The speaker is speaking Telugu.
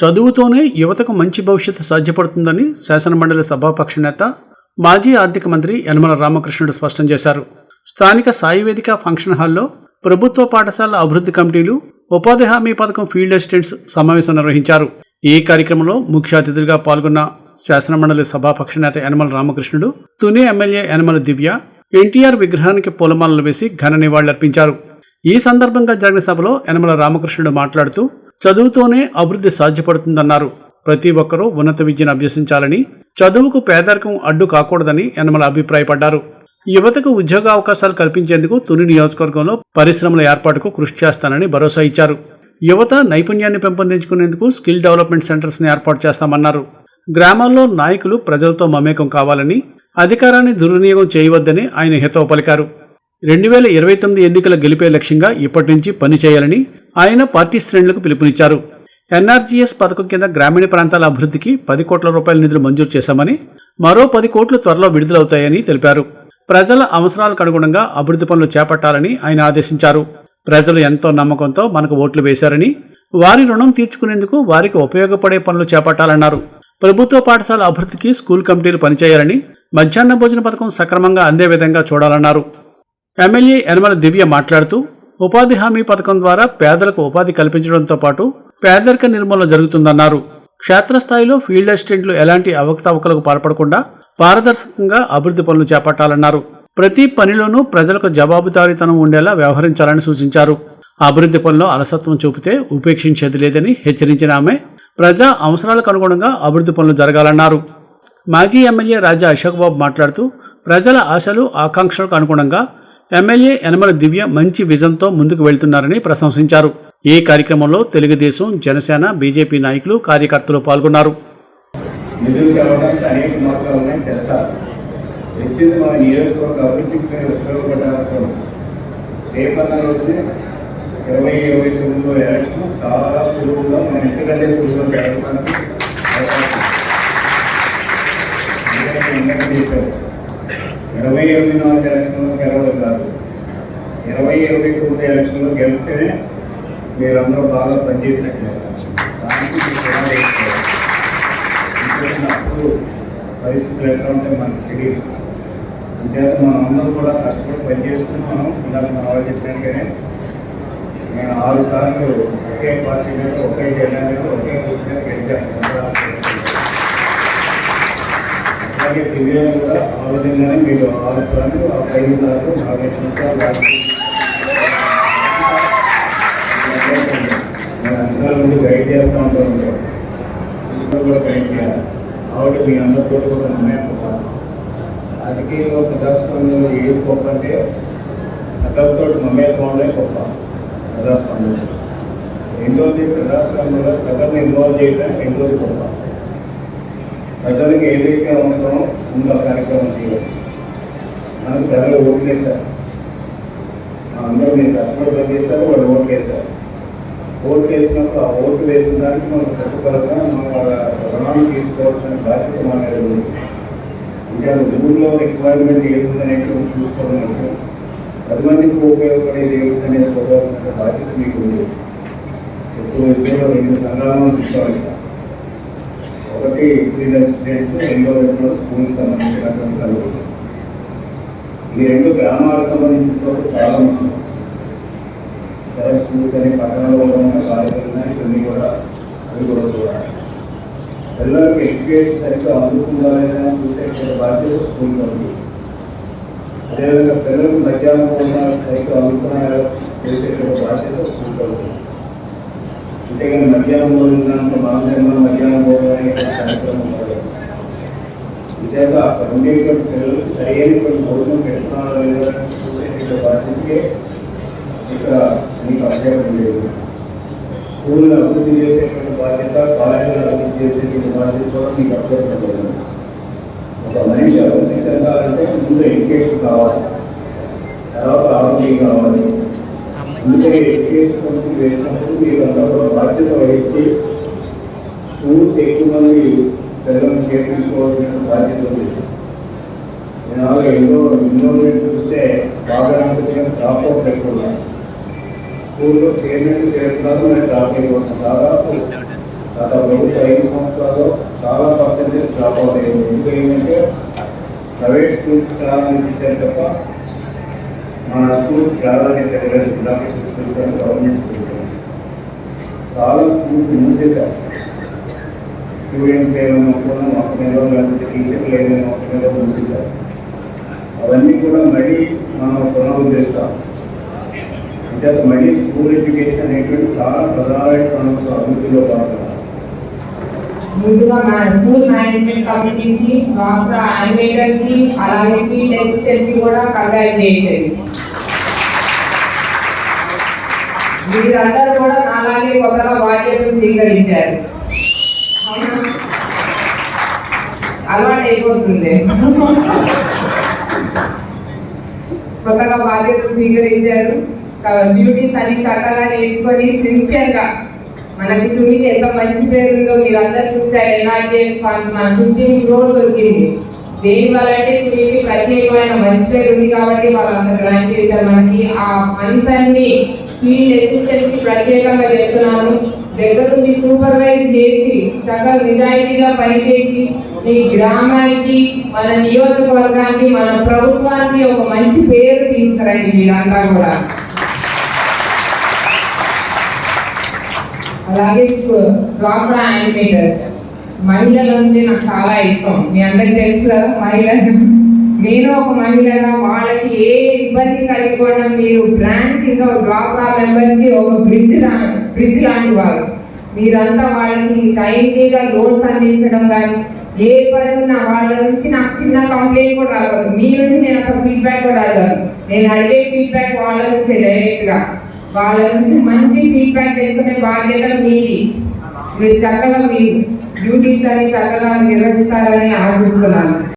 చదువుతోనే యువతకు మంచి భవిష్యత్తు సాధ్యపడుతుందని శాసనమండలి సభాపక్ష నేత మాజీ ఆర్థిక మంత్రి యనమల రామకృష్ణుడు స్పష్టం చేశారు. స్థానిక సాయి వేదిక ఫంక్షన్ హాల్లో ప్రభుత్వ పాఠశాల అభివృద్ధి కమిటీలు ఉపాధి హామీ పథకం ఫీల్డ్ అసిస్టెంట్స్ సమావేశం నిర్వహించారు. ఈ కార్యక్రమంలో ముఖ్య అతిథులుగా పాల్గొన్న శాసనమండలి సభాపక్ష నేత యనమల రామకృష్ణుడు తుని ఎమ్మెల్యే యనమల దివ్య ఎన్టీఆర్ విగ్రహానికి పూలమాలలు వేసి ఘన నివాళులర్పించారు. ఈ సందర్భంగా జరిగిన సభలో యనమల రామకృష్ణుడు మాట్లాడుతూ చదువుతోనే అభివృద్ధి సాధ్యపడుతుందన్నారు. ప్రతి ఒక్కరూ ఉన్నత విద్యను అభ్యసించాలని చదువుకు పేదరికం అడ్డు కాకూడదని యనమల అభిప్రాయపడ్డారు. యువతకు ఉద్యోగ అవకాశాలు కల్పించేందుకు తుని నియోజకవర్గంలో పరిశ్రమల ఏర్పాటుకు కృషి చేస్తానని భరోసా ఇచ్చారు. యువత నైపుణ్యాన్ని పెంపొందించుకునేందుకు స్కిల్ డెవలప్మెంట్ సెంటర్స్ని ఏర్పాటు చేస్తామన్నారు. గ్రామాల్లో నాయకులు ప్రజలతో మమేకం కావాలని అధికారాన్ని దుర్వినియోగం చేయవద్దని ఆయన హితవు పలికారు. రెండు వేల ఇరవై తొమ్మిది ఎన్నికల గెలిపే లక్ష్యంగా ఇప్పటి నుంచి పని చేయాలని ఆయన పార్టీ శ్రేణులకు పిలుపునిచ్చారు. ఎన్ఆర్జీఎస్ పథకం కింద గ్రామీణ ప్రాంతాల అభివృద్ధికి పది కోట్ల రూపాయల నిధులు మంజూరు చేశామని మరో పది కోట్లు త్వరలో విడుదలవుతాయని తెలిపారు. ప్రజల అవసరాలకు అనుగుణంగా అభివృద్ధి పనులు చేపట్టాలని ఆయన ఆదేశించారు. ప్రజలు ఎంతో నమ్మకంతో మనకు ఓట్లు వేశారని వారి రుణం తీర్చుకునేందుకు వారికి ఉపయోగపడే పనులు చేపట్టాలన్నారు. ప్రభుత్వ పాఠశాల అభివృద్ధికి స్కూల్ కమిటీలు పనిచేయాలని మధ్యాహ్న భోజన పథకం సక్రమంగా అందే విధంగా చూడాలన్నారు. ఎమ్మెల్యే యనమల దివ్య మాట్లాడుతూ ఉపాధి హామీ పథకం ద్వారా పేదలకు ఉపాధి కల్పించడంతో పాటు పేదరిక నిర్మూలన జరుగుతుందన్నారు. క్షేత్రస్థాయిలో ఫీల్డ్ అసిస్టెంట్లు ఎలాంటి అవకతవకలకు పాల్పడకుండా పారదర్శకంగా అభివృద్ధి పనులు చేపట్టాలన్నారు. ప్రతి పనిలోనూ ప్రజలకు జవాబుదారీతనం ఉండేలా వ్యవహరించాలని సూచించారు. అభివృద్ధి పనుల్లో అలసత్వం చూపితే ఉపేక్షించేది లేదని హెచ్చరించిన ఆమె ప్రజా అవసరాలకు అనుగుణంగా అభివృద్ధి పనులు జరగాలన్నారు. మాజీ ఎమ్మెల్యే రాజా అశోక్ బాబు మాట్లాడుతూ ప్రజల ఆశలు ఆకాంక్షలకు అనుగుణంగా ఎమ్మెల్యే యనమల దివ్య మంచి విజన్తో ముందుకు వెళ్తున్నారని ప్రశంసించారు. ఈ కార్యక్రమంలో తెలుగుదేశం జనసేన బీజేపీ నాయకులు కార్యకర్తలు పాల్గొన్నారు. ఇరవై ఇరవై తొమ్మిదిలో ఎలక్షన్ చాలా సులువుగా సులువుగా జరగడానికి ఎందుకంటే ఇరవై ఇరవై నాలుగు ఎలక్షన్లో గెలవడం కాదు. ఇరవై ఇరవై తొమ్మిది ఎలక్షన్లో గెలిస్తేనే మీరందరూ బాగా పనిచేసినట్లే. దానికి అప్పుడు పరిస్థితులు ఎట్లా ఉంటాయి మనకు తెలియదు. అంతేత మనం అందరూ కూడా కష్టపడి పనిచేస్తున్నాం మనం. ఇందాక మన వాళ్ళు చెప్పినట్టుగానే నేను ఆరు సార్లు ఒకే పార్టీ మీద ఒకే జిల్లా మీద ఒకే గుర్తు మీద గెలిచాను. అలాగే దివ్యాంగ కూడా ఆ విధంగానే మీరు ఆరు ఆ ఐదు సార్లు నలభై సంవత్సరాలు నుండి గైడ్ చేస్తూ ఉంటాను అందరూ కూడా గైడ్ చేయాలి. ఆవిడ మీ అందరితో ఒక నిర్ణయం చెప్పాలి రాజకీయంలో ప్రజాస్వామ్యంలో ఏది గొప్ప అంటే అందరితో మమేకం ఉండడం గొప్ప ప్రజాస్వామ్యం రెండోది ప్రజాస్వామ్యంలో ప్రజలను ఇన్వాల్వ్ చేయడం రెండోది గొప్ప. ప్రజలకు ఏదైతే అవసరమో ముందు ఆ కార్యక్రమం చేయాలి. మనకు ప్రజలు ఓట్లు వేశారు. అందరూ మీరు కష్టపడి పనిచేస్తారు వాళ్ళు ఓట్లు వేశారు. ఓటు వేసినప్పుడు ఆ ఓటు వేసిన దానికి మనం కట్టుబడగా మనం వాళ్ళ రుణాలు తీసుకోవాల్సిన బాధ్యత మన ఉంది. ఇంకా ఊళ్ళో రిక్వైర్మెంట్ ఏముందనేది చూసుకోవడం పది మందికి ఉపయోగపడేది ఏమిటనేది చూడాల్సిన బాధ్యత మీకు ఉంది. ఎక్కువ విద్యలో రెండు సంఘాలను చూసుకోవాలి. ఒకటి ఫీల్డ్ అసిస్టెంట్ రెండో రెండో స్కూల్కి సంబంధించినటువంటి కలుగుతుంది ఈ రెండు గ్రామాలకు సంబంధించిన చాలా ముఖ్యం సరే స్కూల్స్ అని పట్టణంలో ఉన్న కాలేజీలు ఉన్నాయి ఇవన్నీ కూడా అవి కూడా చూడాలి. పిల్లలకు ఎడ్యుకేషన్ సరిగ్గా అందుతుందా లేదా చూసే బాధ్యత స్కూల్ ఉంది అదేవిధంగా పిల్లలకు మధ్యాహ్నం భోజనాలు సరిగ్గా అందుతున్నాయో చేసేటువంటి బాధ్యత స్కూల్ ఉంది అంతేగాని మధ్యాహ్నం భోజనానికి మనం తిన్న మధ్యాహ్నం భోజనం అనే కార్యక్రమం ఉండదు నిజంగా అక్కడ ఉండేటువంటి పిల్లలకు సరైనటువంటి భోజనం పెడుతున్నారో లేదో చూసేటువంటి బాధ్యతకే ఇక్కడ మీకు అభ్యర్థం లేదు. స్కూల్ని అభివృద్ధి చేసేటువంటి బాధ్యత కాలేజీలను అభివృద్ధి చేసేటువంటి బాధ్యత కూడా మీకు అప్పచెప్పలేదు ఒక మనిషి అభివృద్ధి చెందాలంటే ముందు ఎడ్యుకేషన్ కావాలి. తర్వాత ఆరోగ్యం కావాలి. ముందు ఎడ్యుకేషన్ కంపెనీ వేసినప్పుడు మీరు అంతా కూడా బాధ్యత వహించి స్కూల్స్ ఎక్కువ మంది పిల్లలను చేర్పించుకోవాల్సిన బాధ్యత ఉంది. నేను అలాగే ఎన్నో మీరు చూస్తే బాగా డ్రాప్ అవుట్ ఎక్కువ స్కూల్లో పేమెంట్ చేస్తున్నారు నేను డ్రాప్ అయిపోతున్నాను దాదాపు గత ప్రభుత్వ ఐదు సంవత్సరాలు చాలా పర్సెంటేజ్ డ్రాప్ అవుట్ అయ్యింది ఎందుకు ఏంటంటే ప్రైవేట్ స్కూల్స్ ప్రారంభించారు తప్ప మన స్కూల్ ప్రాధాన్యత ఇవ్వలేదు గ్రామీణ గవర్నమెంట్ స్కూల్. చాలా స్కూల్స్ మూసేశారు. స్టూడెంట్స్ ఏమైనా ఒప్పుకున్నా ఒక మీద లేకపోతే టీచర్లు ఏమైనా ఒక మీద మూసేశారు అవన్నీ కూడా మళ్ళీ మనం పునరుద్ధరిస్తాం అంటే మళ్ళీ స్కూల్ ఎడ్యుకేషన్ అనేటువంటి చాలా ప్రధానమైన అభివృద్ధిలో భాగంగా. ముందుగా మన స్కూల్ మేనేజ్మెంట్ కమిటీస్ని డాక్టర్ యానిమేటర్స్ని అలాగే ఫీల్డ్ అసిస్టెంట్స్కి కూడా కంగ్రాచులేషన్స్ మీరందరూ కూడా అలాగే కొత్తగా బాధ్యతలు స్వీకరించారు. అలవాటు అయిపోతుంది. కొత్తగా బాధ్యతలు స్వీకరించారు. డ్యూటీస్ అన్ని సకాలా నేర్చుకొని సిన్సియర్గా మనకి తునికి ఎంత మంచి పేరు ఉందో మీరు చూసారు ఎన్ఆర్జీఎస్ ఫండ్స్ మన ఫిఫ్టీన్ దొరికింది. దేని వల్ల అంటే మీకు ప్రత్యేకమైన మంచి పేరు ఉంది కాబట్టి వాళ్ళందరూ గ్రాంట్ చేశారు. మనకి ఆ ఫండ్స్ అన్ని ఫీల్డ్ ఎసిస్టెన్స్ ప్రత్యేకంగా చెప్తున్నాను దగ్గరుండి సూపర్వైజ్ చేసి చక్కగా నిజాయితీగా పనిచేసి మీ గ్రామానికి మన నియోజకవర్గానికి మన ప్రభుత్వానికి ఒక మంచి పేరు తీసుకురండి మీరంతా కూడా. అలాగే డ్వాక్రా యానిమేటర్ మహిళలు అంటే నాకు చాలా ఇష్టం. మీ అందరికి తెలుసు కదా మహిళలు నేను ఒక మహిళగా వాళ్ళకి ఏ ఇబ్బంది కలిగకుండా మీరు బ్రాంచ్ ఇంకా డ్వాక్రా మెంబర్కి ఒక బ్రిడ్జ్ బ్రిడ్జ్ లాంటి వాళ్ళు మీరంతా వాళ్ళకి టైంలీగా లోన్స్ అందించడం కానీ ఏ పని ఉన్నా వాళ్ళ నుంచి నాకు చిన్న కంప్లైంట్ కూడా రాదు మీ నుంచి నేను ఒక ఫీడ్బ్యాక్ కూడా రాదు నేను అడిగే ఫీడ్బ్యాక్ వాళ్ళ నుంచి డైరెక్ట్గా వాళ్ళ నుంచి మంచి ఫీడ్బ్యాక్ తెలుసుకునే బాధ్యత మీది. మీరు చక్కగా మీ డ్యూటీస్ అని చక్కగా నిర్వహిస్తారని ఆశిస్తున్నాను.